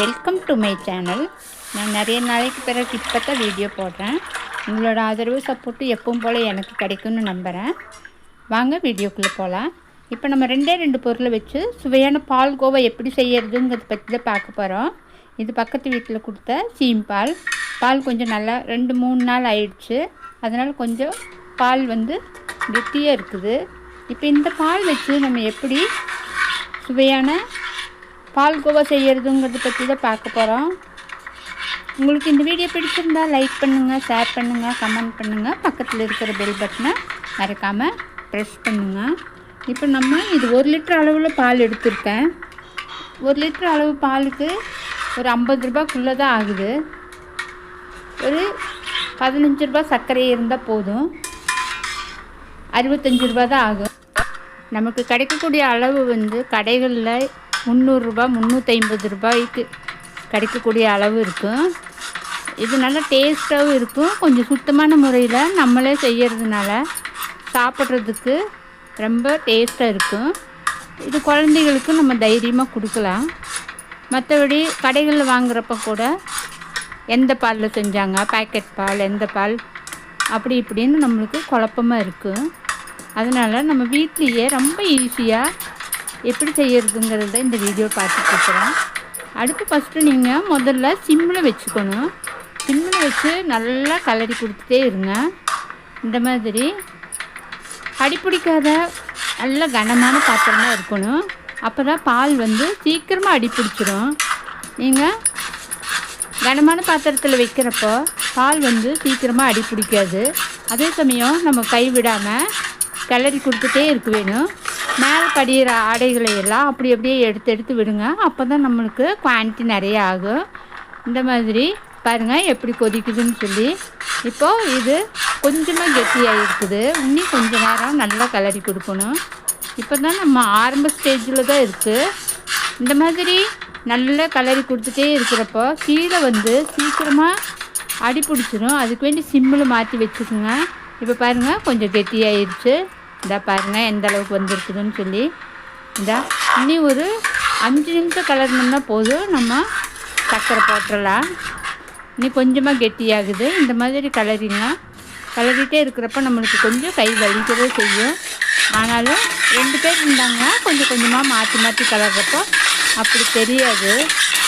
Welcome to my channel நான் நிறைய நாளைக்கு பிறகு இப்போ தான் வீடியோ போடுறேன். உங்களோட ஆதரவு சப்போர்ட்டு எப்பவும் போல் எனக்கு கிடைக்கும்னு நம்புகிறேன் வாங்க வீடியோக்குள்ளே போகலாம் இப்போ நம்ம ரெண்டே ரெண்டு பொருளை வச்சு சுவையான பால் கோவா எப்படி செய்யறதுங்கிறத பற்றி தான் பார்க்க போகிறோம் இது பக்கத்து வீட்டில் கொடுத்த சீம் பால். பால் கொஞ்சம் நல்லா ரெண்டு மூணு நாள் ஆயிடுச்சு. அதனால் கொஞ்சம் பால் வந்து கெட்டியாக இருக்குது. இப்போ இந்த பால் வச்சு நம்ம எப்படி சுவையான பால்கோவா செய்கிறதுங்கிறத பற்றி தான் பார்க்க போகிறோம் உங்களுக்கு இந்த வீடியோ பிடிச்சிருந்தா லைக் பண்ணுங்கள் ஷேர் பண்ணுங்கள் கமெண்ட் பண்ணுங்கள் பக்கத்தில் இருக்கிற பெல் பட்டனை மறக்காமல் ப்ரெஸ் பண்ணுங்கள் இப்போ நம்ம இது ஒரு லிட்டர் அளவில் பால் எடுத்திருக்கேன். ஒரு லிட்டர் அளவு பாலுக்கு ஒரு ஐம்பது ரூபாய்க்குள்ளே தான் ஆகுது. ஒரு பதினஞ்சு ரூபா சர்க்கரை இருந்தால் போதும். அறுபத்தஞ்சு ரூபா தான் ஆகும். நமக்கு கிடைக்கக்கூடிய அளவு வந்து கடைகளில் முந்நூறுரூபா முந்நூற்றி ஐம்பது ரூபாய்க்கு கிடைக்கக்கூடிய அளவு இருக்கும் இது நல்லா டேஸ்ட்டாகவும் இருக்கும். கொஞ்சம் சுத்தமான முறையில் நம்மளே செய்கிறதுனால சாப்பிட்றதுக்கு ரொம்ப டேஸ்ட்டாக இருக்கும் இது குழந்தைகளுக்கு நம்ம தைரியமாக கொடுக்கலாம். மற்றபடி கடைகளில் வாங்குறப்ப கூட எந்த பாலில் செஞ்சாங்க பேக்கெட் பால் எந்த பால் அப்படி இப்படின்னு நம்மளுக்கு குழப்பமாக இருக்குது அதனால் நம்ம வீட்லேயே ரொம்ப ஈஸியாக எப்படி செய்கிறதுங்கிறத இந்த வீடியோ பார்த்துட்டு இருக்கிறோம் அடுப்பு ஃபஸ்ட்டு நீங்கள் முதல்ல சிம்மில் வச்சுக்கணும். சிம்மில் வச்சு நல்லா கலரி கொடுத்துட்டே இருங்க. இந்த மாதிரி. அடிப்பிடிக்காத நல்ல கனமான பாத்திரமாக இருக்கணும். அப்போ தான் பால் வந்து சீக்கிரமாக அடிப்பிடிச்சிடும் நீங்கள் கனமான பாத்திரத்தில் வைக்கிறப்போ பால் வந்து சீக்கிரமாக அடிப்பிடிக்காது அதே சமயம் நம்ம கை விடாமல் கிளறி கொடுத்துட்டே இருக்க வேணும். மேல் படிகிற ஆடைகளை எல்லாம் அப்படி அப்படியே எடுத்து எடுத்து விடுங்க. அப்போ தான் நம்மளுக்கு குவான்டிட்டி நிறைய ஆகும். இந்த மாதிரி பாருங்கள் எப்படி கொதிக்குதுன்னு சொல்லி. இப்போது இது கொஞ்சமாக கெட்டியாக இருக்குது. இன்னும் கொஞ்ச நேரம் நல்லா கலரி கொடுக்கணும். இப்போ தான் நம்ம ஆரம்ப ஸ்டேஜில் தான் இருக்குது இந்த மாதிரி நல்லா கலரி கொடுத்துட்டே இருக்கிறப்போ கீழே வந்து சீக்கிரமாக அடி பிடிச்சிரும் அதுக்கு வேண்டி சிம்மில் மாற்றி வச்சுக்கோங்க. இப்போ பாருங்கள் கொஞ்சம் கெட்டியாயிருச்சு. இந்தா பாருங்கள் எந்த அளவுக்கு வந்திருக்குதுன்னு சொல்லி. இந்தா இனி ஒரு அஞ்சு நிமிஷம் கலரணும்னா போதும். நம்ம சர்க்கரை போட்டுடலாம் இனி கொஞ்சமாக கெட்டியாகுது. இந்த மாதிரி கலரிங்க கலரிட்டே இருக்கிறப்ப நம்மளுக்கு கொஞ்சம் கை வலிக்கவே செய்யும். ஆனாலும் ரெண்டு பேர் இருந்தாங்கன்னா கொஞ்சம் கொஞ்சமாக மாற்றி மாற்றி கலர்றப்போ அப்படி தெரியாது.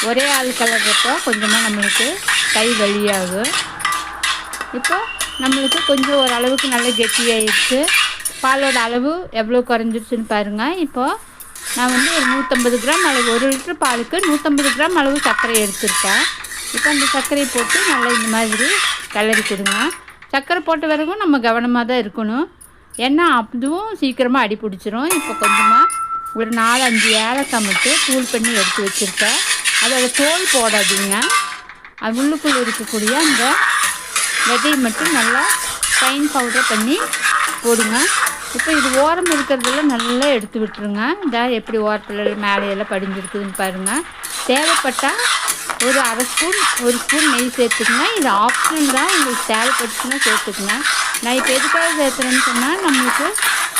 ஒரே ஆள் கலர்றப்போ கொஞ்சமாக நம்மளுக்கு கை வலியாகும். இப்போ நம்மளுக்கு கொஞ்சம் ஓரளவுக்கு நல்ல கெட்டியாயிடுச்சு. பாலோட அளவு எவ்வளோ குறைஞ்சிருச்சுன்னு பாருங்கள் இப்போது நான் வந்து ஒரு நூற்றம்பது கிராம் அளவு ஒரு லிட்டர் பாலுக்கு நூற்றம்பது கிராம் அளவு சர்க்கரை எடுத்திருக்கேன். இப்போ அந்த சர்க்கரையை போட்டு நல்லா இந்த மாதிரி கிளறி கொடுங்க. சர்க்கரை போட்ட பிறகும் நம்ம கவனமாக தான் இருக்கணும். ஏன்னா அதுவும் சீக்கிரமாக அடி பிடிச்சிரும். இப்போ கொஞ்சமாக ஒரு நாலு அஞ்சு ஏலக்காய் மட்டும் தூள் பண்ணி எடுத்து வச்சுருக்கேன். அதோட தோல் போடாதீங்க. அது உள்ளுக்குள்ளே இருக்கக்கூடிய அந்த விதையை மட்டும் நல்லா ஃபைன் பவுடர் பண்ணி போடுங்க. இப்போ இது ஓரம் இருக்கிறதெல்லாம் நல்லா எடுத்து விட்டுருங்க. இந்த எப்படி ஓரத்தில் மேலையெல்லாம் படிஞ்சிருக்குதுன்னு பாருங்கள் தேவைப்பட்டால் ஒரு அரை ஸ்பூன் ஒரு ஸ்பூன் நெய் சேர்த்துக்குங்க. இது ஆப்ஷன் தான். உங்களுக்கு தேவைப்பட்டுச்சுன்னா சேர்த்துக்குங்க. நான் இப்போ எதுக்காக சேர்த்துறேன்னு சொன்னால் நம்மளுக்கு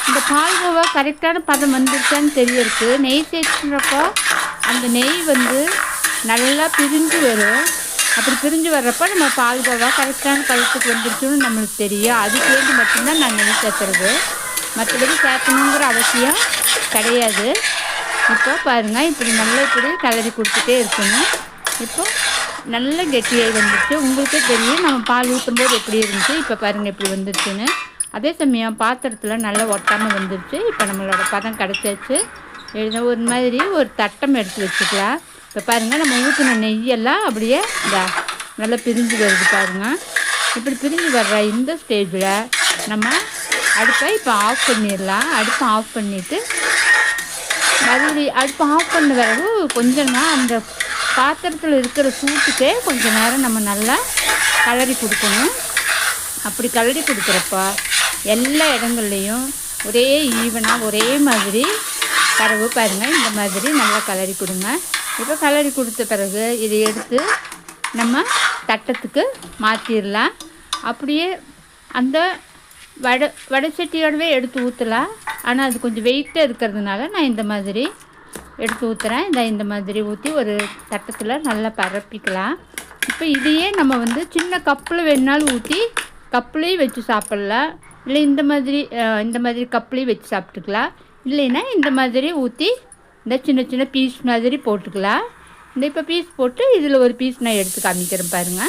இந்த பால்கோவா கரெக்டான பதம் வந்துருச்சான்னு தெரியறதுக்கு நெய் சேர்த்துறப்போ அந்த நெய் வந்து நல்லா பிரிஞ்சு வரும். அப்படி பிரிஞ்சு வர்றப்போ நம்ம பால்கோவா கரெக்டான பதத்துக்கு வந்துருச்சுன்னு நம்மளுக்கு தெரியும். அதுக்கு வேண்டி மட்டும்தான் நான் நெய் சேர்த்துறது மற்றபடி சேர்க்கணுங்கிற அவசியம் கிடையாது. இப்போ பாருங்கள் இப்படி நல்லா இப்படி கலரி கொடுத்துட்டே இருக்கணும். இப்போ நல்ல கெட்டியாகி வந்துருச்சு. உங்களுக்கே தெரியும் நம்ம பால் ஊற்றும்போது எப்படி இருந்துச்சு இப்போ பாருங்கள் இப்படி வந்துருச்சுன்னு. அதே சமயம் பாத்திரத்தில் நல்லா ஒட்டாமல் வந்துடுச்சு இப்போ நம்மளோட பதம் கிடச்சாச்சு எழுத ஒரு மாதிரி ஒரு தட்டம் எடுத்து வச்சுக்கலாம். இப்போ பாருங்கள் நம்ம ஊற்றின நெய்யெல்லாம் அப்படியே இந்த நல்லா பிரிஞ்சு வருது பாருங்கள் இப்படி பிரிஞ்சு வர்ற இந்த ஸ்டேஜில் நம்ம அடுப்பை இப்போ ஆஃப் பண்ணிடலாம். அடுப்பை ஆஃப் பண்ணிவிட்டு மறுபடியும் அடுப்பை ஆஃப் பண்ண பிறகு கொஞ்சமாக அந்த பாத்திரத்தில் இருக்கிற சூட்டுக்கே கொஞ்சம் நேரம் நம்ம நல்லா கலரி கொடுக்கணும். அப்படி கலரி கொடுக்குறப்ப எல்லா இடங்கள்லையும் ஒரே ஈவனாக ஒரே மாதிரி கறவு பாருங்கள் இந்த மாதிரி நல்லா கலரி கொடுங்க. இப்போ கலரி கொடுத்த பிறகு இதை எடுத்து நம்ம தட்டத்துக்கு மாற்றிடலாம் அப்படியே அந்த வடை வடை சட்டியோடவே எடுத்து ஊற்றலாம் ஆனால் அது கொஞ்சம் வெயிட்டாக இருக்கிறதுனால நான் இந்த மாதிரி எடுத்து ஊற்றுறேன் இந்த இந்த மாதிரி ஊற்றி ஒரு தட்டத்தில் நல்லா பரப்பிக்கலாம். இப்போ இதையே நம்ம வந்து சின்ன கப்பில் வேணுனாலும் ஊற்றி கப்புலேயும் வச்சு சாப்பிட்லாம். இல்லை இந்த மாதிரி இந்த மாதிரி கப்லேயும் வச்சு சாப்பிட்டுக்கலாம். இல்லைன்னா இந்த மாதிரி ஊற்றி இந்த சின்ன சின்ன பீஸ் மாதிரி போட்டுக்கலாம். இந்த இப்போ பீஸ் போட்டு இதில் ஒரு பீஸ் நான் எடுத்து காமிக்கிறேன் பாருங்கள்